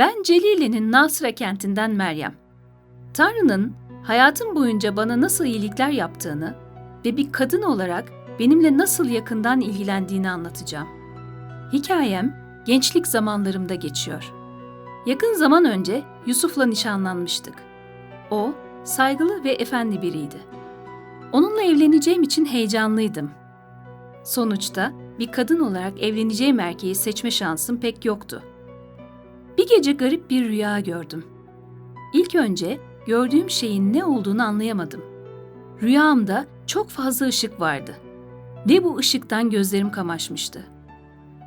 Ben Celili'nin Nasra kentinden Meryem. Tanrı'nın hayatım boyunca bana nasıl iyilikler yaptığını ve bir kadın olarak benimle nasıl yakından ilgilendiğini anlatacağım. Hikayem gençlik zamanlarımda geçiyor. Yakın zaman önce Yusuf'la nişanlanmıştık. O saygılı ve efendi biriydi. Onunla evleneceğim için heyecanlıydım. Sonuçta bir kadın olarak evleneceğim erkeği seçme şansım pek yoktu. Bir gece garip bir rüya gördüm. İlk önce gördüğüm şeyin ne olduğunu anlayamadım. Rüyamda çok fazla ışık vardı ve bu ışıktan gözlerim kamaşmıştı.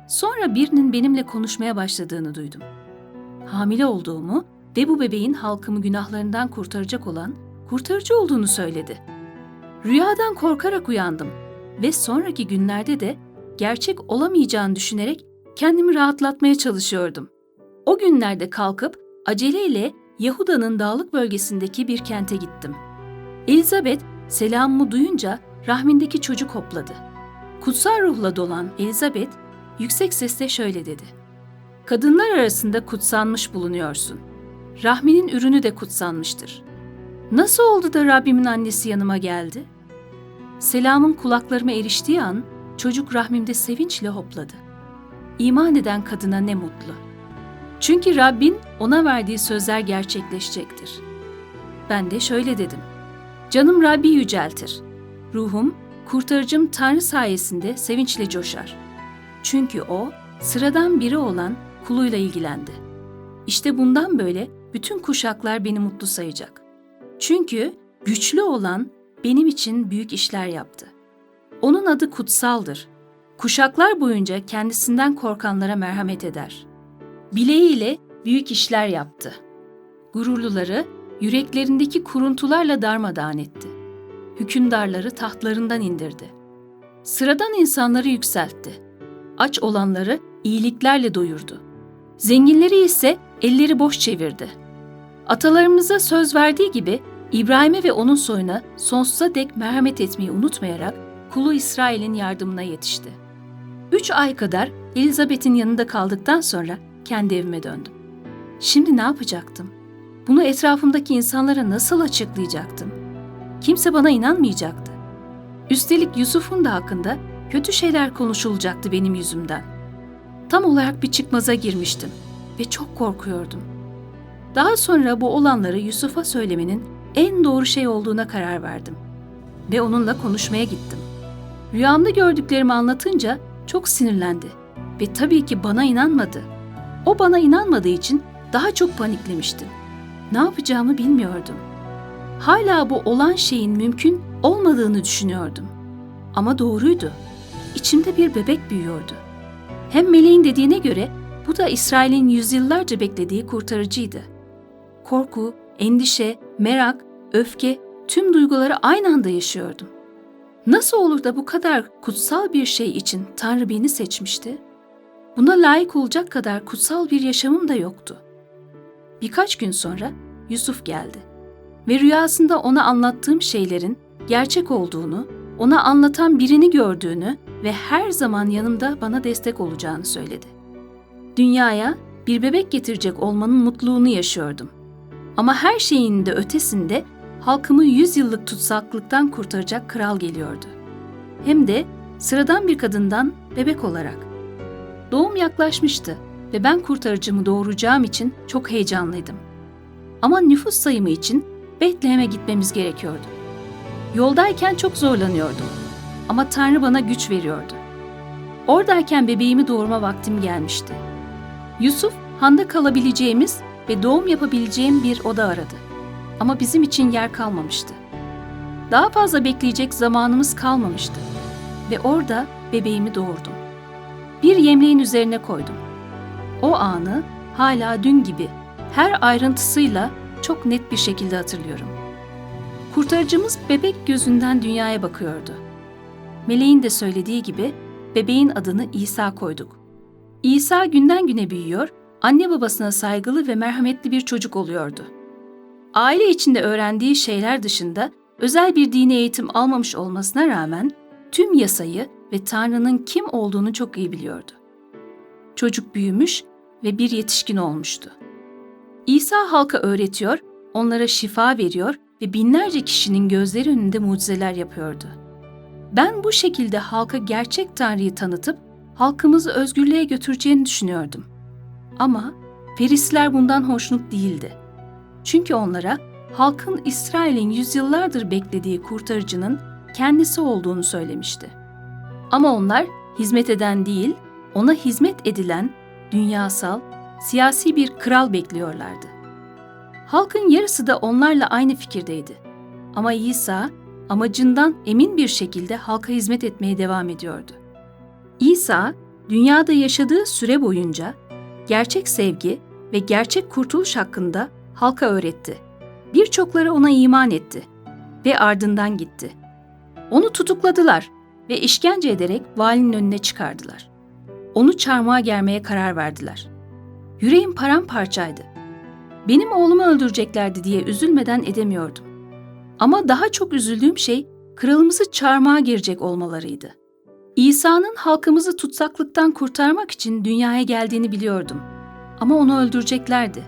Sonra birinin benimle konuşmaya başladığını duydum. Hamile olduğumu ve bu bebeğin halkımı günahlarından kurtaracak olan kurtarıcı olduğunu söyledi. Rüyadan korkarak uyandım ve sonraki günlerde de gerçek olamayacağını düşünerek kendimi rahatlatmaya çalışıyordum. O günlerde kalkıp aceleyle Yahuda'nın dağlık bölgesindeki bir kente gittim. Elizabeth selamımı duyunca rahmindeki çocuk hopladı. Kutsal ruhla dolan Elizabeth yüksek sesle şöyle dedi. Kadınlar arasında kutsanmış bulunuyorsun. Rahminin ürünü de kutsanmıştır. Nasıl oldu da Rabbimin annesi yanıma geldi? Selamın kulaklarıma eriştiği an çocuk rahmimde sevinçle hopladı. İman eden kadına ne mutlu. Çünkü Rabbin ona verdiği sözler gerçekleşecektir. Ben de şöyle dedim. Canım Rabbi yüceltir. Ruhum, kurtarıcım Tanrı sayesinde sevinçle coşar. Çünkü o, sıradan biri olan kuluyla ilgilendi. İşte bundan böyle bütün kuşaklar beni mutlu sayacak. Çünkü güçlü olan benim için büyük işler yaptı. Onun adı kutsaldır. Kuşaklar boyunca kendisinden korkanlara merhamet eder. Bileğiyle büyük işler yaptı. Gururluları yüreklerindeki kuruntularla darmadağın etti. Hükümdarları tahtlarından indirdi. Sıradan insanları yükseltti. Aç olanları iyiliklerle doyurdu. Zenginleri ise elleri boş çevirdi. Atalarımıza söz verdiği gibi İbrahim'e ve onun soyuna sonsuza dek merhamet etmeyi unutmayarak kulu İsrail'in yardımına yetişti. Üç ay kadar Elizabeth'in yanında kaldıktan sonra kendi evime döndüm. Şimdi ne yapacaktım? Bunu etrafımdaki insanlara nasıl açıklayacaktım? Kimse bana inanmayacaktı. Üstelik Yusuf'un da hakkında kötü şeyler konuşulacaktı benim yüzümden. Tam olarak bir çıkmaza girmiştim ve çok korkuyordum. Daha sonra bu olanları Yusuf'a söylemenin en doğru şey olduğuna karar verdim ve onunla konuşmaya gittim. Rüyamda gördüklerimi anlatınca çok sinirlendi ve tabii ki bana inanmadı. O bana inanmadığı için daha çok paniklemiştim. Ne yapacağımı bilmiyordum. Hala bu olan şeyin mümkün olmadığını düşünüyordum. Ama doğruydu. İçimde bir bebek büyüyordu. Hem meleğin dediğine göre bu da İsrail'in yüzyıllarca beklediği kurtarıcıydı. Korku, endişe, merak, öfke, tüm duyguları aynı anda yaşıyordum. Nasıl olur da bu kadar kutsal bir şey için Tanrı beni seçmişti? Buna layık olacak kadar kutsal bir yaşamım da yoktu. Birkaç gün sonra Yusuf geldi ve rüyasında ona anlattığım şeylerin gerçek olduğunu, ona anlatan birini gördüğünü ve her zaman yanımda bana destek olacağını söyledi. Dünyaya bir bebek getirecek olmanın mutluluğunu yaşıyordum. Ama her şeyin de ötesinde halkımı yüz yıllık tutsaklıktan kurtaracak kral geliyordu. Hem de sıradan bir kadından bebek olarak. Doğum yaklaşmıştı ve ben kurtarıcımı doğuracağım için çok heyecanlıydım. Ama nüfus sayımı için Bethlehem'e gitmemiz gerekiyordu. Yoldayken çok zorlanıyordum ama Tanrı bana güç veriyordu. Oradayken bebeğimi doğurma vaktim gelmişti. Yusuf, handa kalabileceğimiz ve doğum yapabileceğim bir oda aradı. Ama bizim için yer kalmamıştı. Daha fazla bekleyecek zamanımız kalmamıştı. Ve orada bebeğimi doğurdum. Bir yemleğin üzerine koydum. O anı hala dün gibi her ayrıntısıyla çok net bir şekilde hatırlıyorum. Kurtarıcımız bebek gözünden dünyaya bakıyordu. Meleğin de söylediği gibi bebeğin adını İsa koyduk. İsa günden güne büyüyor, anne babasına saygılı ve merhametli bir çocuk oluyordu. Aile içinde öğrendiği şeyler dışında özel bir dini eğitim almamış olmasına rağmen tüm yasayı ve Tanrı'nın kim olduğunu çok iyi biliyordu. Çocuk büyümüş ve bir yetişkin olmuştu. İsa halka öğretiyor, onlara şifa veriyor ve binlerce kişinin gözleri önünde mucizeler yapıyordu. Ben bu şekilde halka gerçek Tanrı'yı tanıtıp halkımızı özgürlüğe götüreceğini düşünüyordum. Ama Ferisler bundan hoşnut değildi. Çünkü onlara halkın İsrail'in yüzyıllardır beklediği kurtarıcının kendisi olduğunu söylemişti. Ama onlar hizmet eden değil, ona hizmet edilen dünyasal, siyasi bir kral bekliyorlardı. Halkın yarısı da onlarla aynı fikirdeydi. Ama İsa amacından emin bir şekilde halka hizmet etmeye devam ediyordu. İsa, dünyada yaşadığı süre boyunca gerçek sevgi ve gerçek kurtuluş hakkında halka öğretti. Birçokları ona iman etti ve ardından gitti. Onu tutukladılar ve işkence ederek valinin önüne çıkardılar. Onu çarmıha germeye karar verdiler. Yüreğim paramparçaydı. Benim oğlumu öldüreceklerdi diye üzülmeden edemiyordum. Ama daha çok üzüldüğüm şey kralımızı çarmıha girecek olmalarıydı. İsa'nın halkımızı tutsaklıktan kurtarmak için dünyaya geldiğini biliyordum. Ama onu öldüreceklerdi.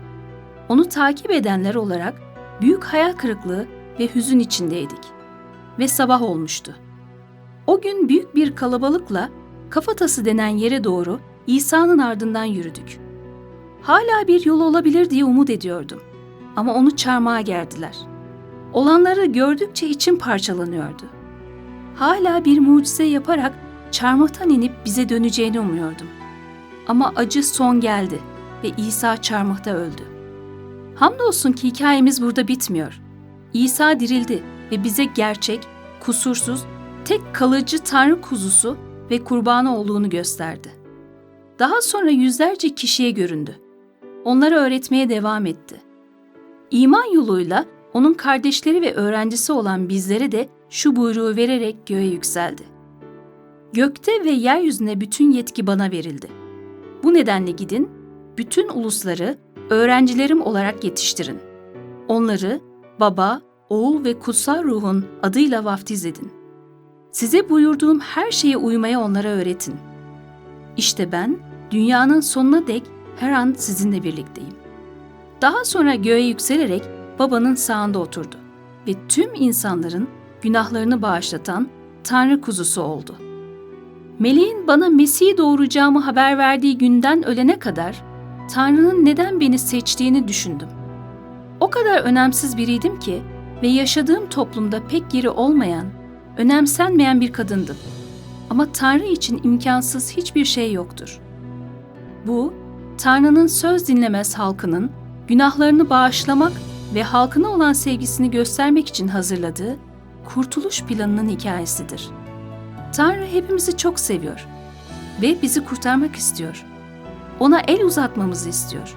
Onu takip edenler olarak büyük hayal kırıklığı ve hüzün içindeydik. Ve sabah olmuştu. O gün büyük bir kalabalıkla kafatası denen yere doğru İsa'nın ardından yürüdük. Hala bir yol olabilir diye umut ediyordum. Ama onu çarmıha gerdiler. Olanları gördükçe içim parçalanıyordu. Hala bir mucize yaparak çarmıhtan inip bize döneceğini umuyordum. Ama acı son geldi ve İsa çarmıhta öldü. Hamdolsun ki hikayemiz burada bitmiyor. İsa dirildi ve bize gerçek, kusursuz, tek kalıcı Tanrı kuzusu ve kurbanı olduğunu gösterdi. Daha sonra yüzlerce kişiye göründü. Onlara öğretmeye devam etti. İman yoluyla onun kardeşleri ve öğrencisi olan bizlere de şu buyruğu vererek göğe yükseldi. Gökte ve yeryüzünde bütün yetki bana verildi. Bu nedenle gidin, bütün ulusları öğrencilerim olarak yetiştirin. Onları baba, oğul ve kutsal ruhun adıyla vaftiz edin. Size buyurduğum her şeye uymaya onlara öğretin. İşte ben dünyanın sonuna dek her an sizinle birlikteyim. Daha sonra göğe yükselerek babanın sağında oturdu ve tüm insanların günahlarını bağışlatan Tanrı kuzusu oldu. Meleğin bana Mesih'i doğuracağımı haber verdiği günden ölene kadar Tanrı'nın neden beni seçtiğini düşündüm. O kadar önemsiz biriydim ki ve yaşadığım toplumda pek yeri olmayan, önemsenmeyen bir kadındım. Ama Tanrı için imkansız hiçbir şey yoktur. Bu, Tanrı'nın söz dinlemez halkının günahlarını bağışlamak ve halkına olan sevgisini göstermek için hazırladığı kurtuluş planının hikayesidir. Tanrı hepimizi çok seviyor ve bizi kurtarmak istiyor. Ona el uzatmamızı istiyor.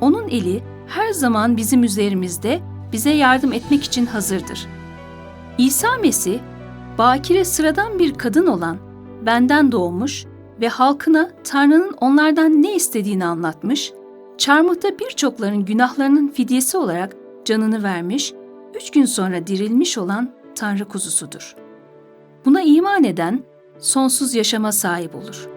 Onun eli her zaman bizim üzerimizde bize yardım etmek için hazırdır. İsa Mesih, bakire sıradan bir kadın olan benden doğmuş ve halkına Tanrı'nın onlardan ne istediğini anlatmış, çarmıhta birçokların günahlarının fidyesi olarak canını vermiş, üç gün sonra dirilmiş olan Tanrı kuzusudur. Buna iman eden sonsuz yaşama sahip olur.''